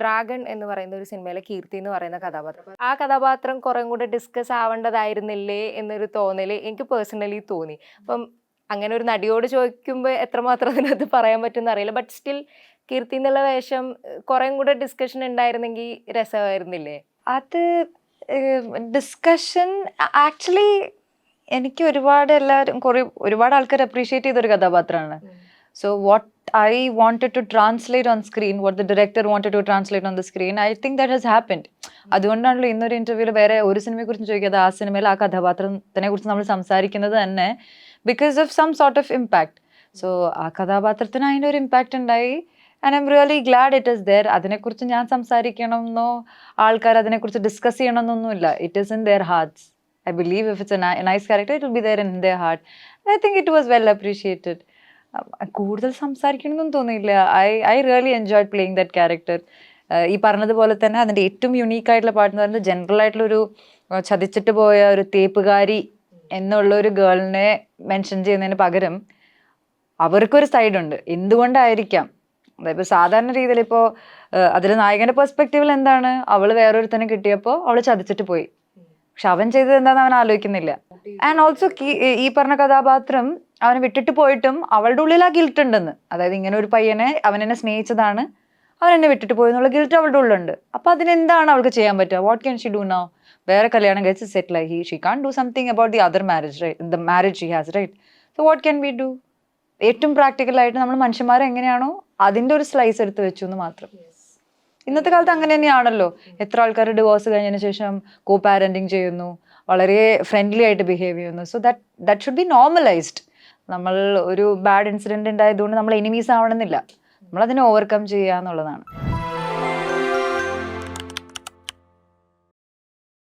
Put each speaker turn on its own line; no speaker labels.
Dragon എന്ന് പറയുന്ന ഒരു സിനിമയിലെ കീർത്തി എന്ന് പറയുന്ന കഥാപാത്രം. ആ കഥാപാത്രം കുറേ കൂടെ ഡിസ്കസ് ആവേണ്ടതായിരുന്നില്ലേ എന്നൊരു തോന്നൽ എനിക്ക് പേഴ്സണലി തോന്നി. അപ്പം അങ്ങനെ ഒരു നടിയോട് ചോദിക്കുമ്പോൾ എത്രമാത്രം അതിനകത്ത് പറയാൻ പറ്റുമെന്ന് അറിയില്ല. ബട്ട് സ്റ്റിൽ കീർത്തി എന്നുള്ള വേഷം കുറേ കൂടെ ഡിസ്കഷൻ ഉണ്ടായിരുന്നെങ്കിൽ രസമായിരുന്നില്ലേ?
അത് ഡിസ്കഷൻ ആക്ച്വലി എനിക്ക് ഒരുപാട് എല്ലാവരും കുറേ ഒരുപാട് ആൾക്കാർ അപ്രീഷിയേറ്റ് ചെയ്തൊരു കഥാപാത്രമാണ്. So what I wanted to translate on screen what the director wanted to translate on the screen I think that has happened അതുകൊണ്ടാണല്ലോ ഇന്നൊരു ഇന്റർവ്യൂവിൽ വേറെ ഒരു സിനിമയെ കുറിച്ച് ചോദിക്കാതെ ആ സിനിമയിൽ ആ കഥാപാത്രത്തിനെ കുറിച്ച് നമ്മൾ സംസാരിക്കുന്നത് തന്നെ because of some sort of impact so ആ കഥാപാത്രത്തിന് അതിൻ്റെ ഒരു ഇമ്പാക്റ്റ് ഉണ്ടായി and I'm really glad it is there അതിനെക്കുറിച്ച് ഞാൻ സംസാരിക്കണമെന്നോ ആൾക്കാർ അതിനെക്കുറിച്ച് discuss ചെയ്യണമെന്നൊന്നുമില്ല it is in their hearts I believe if it's a nice character it will be there in their heart I think it was well appreciated കൂടുതൽ സംസാരിക്കണമെന്നൊന്നും തോന്നിയില്ല. I I really enjoy playing that character ഈ പറഞ്ഞതുപോലെ തന്നെ അതിന്റെ ഏറ്റവും unique ആയിട്ടുള്ള പാട്ട് എന്ന് പറയുന്നത് ജനറൽ ആയിട്ടുള്ളൊരു ഒരു ചതിച്ചിട്ട് പോയ ഒരു തേപ്പുകാരി എന്നുള്ള ഒരു ഗേളിനെ മെൻഷൻ ചെയ്യുന്നതിന് പകരം അവർക്കൊരു സൈഡുണ്ട് എന്തുകൊണ്ടായിരിക്കാം? അതായത് സാധാരണ രീതിയിൽ ഇപ്പോൾ അതിൽ നായകന്റെ പെർസ്പെക്റ്റീവിൽ എന്താണ്? അവൾ വേറൊരുത്തനെ കിട്ടിയപ്പോൾ അവൾ ചതിച്ചിട്ട് പോയി. പക്ഷെ അവൻ ചെയ്തത് എന്താണെന്ന് അവൻ ആലോചിക്കുന്നില്ല. ആൻഡ് ഓൾസോ ഈ പറഞ്ഞ കഥാപാത്രം അവനെ വിട്ടിട്ട് പോയിട്ടും അവളുടെ ഉള്ളിൽ ആ ഗിൽട്ട് ഉണ്ടെന്ന്. അതായത് ഇങ്ങനെ ഒരു പയ്യനെ അവൻ എന്നെ സ്നേഹിച്ചതാണ്. അവൻ എന്നെ വിട്ടിട്ട് പോയി എന്നുള്ള ഗിൽറ്റ് അവളുടെ ഉള്ളിലുണ്ട് അപ്പോൾ അതിനെന്താണ് അവൾക്ക് ചെയ്യാൻ പറ്റുക? What can she do no വേറെ കല്യാണം കഴിച്ച് സെറ്റിൽ ആയി. She can't do something about the other marriage right the marriage she has right so what can we do ഏറ്റവും പ്രാക്ടിക്കലായിട്ട് നമ്മൾ മനുഷ്യന്മാരെ എങ്ങനെയാണോ അതിന്റെ ഒരു സ്ലൈസ് എടുത്ത് വെച്ചു എന്ന് മാത്രം. ഇന്നത്തെ കാലത്ത് അങ്ങനെ തന്നെയാണല്ലോ. എത്ര ആൾക്കാർ ഡിവോഴ്സ് കഴിഞ്ഞതിന് ശേഷം കോ പാരന്റിങ് ചെയ്യുന്നു. വളരെ ഫ്രണ്ട്ലി ആയിട്ട് ബിഹേവ് ചെയ്യുന്നു. So that that should be normalised നമ്മൾ ഒരു ബാഡ് ഇൻസിഡന്റ് ഉണ്ടായതുകൊണ്ട് നമ്മൾ എനിമീസ് ആവണമെന്നില്ല. നമ്മളതിനെ ഓവർകം ചെയ്യുക എന്നുള്ളതാണ്.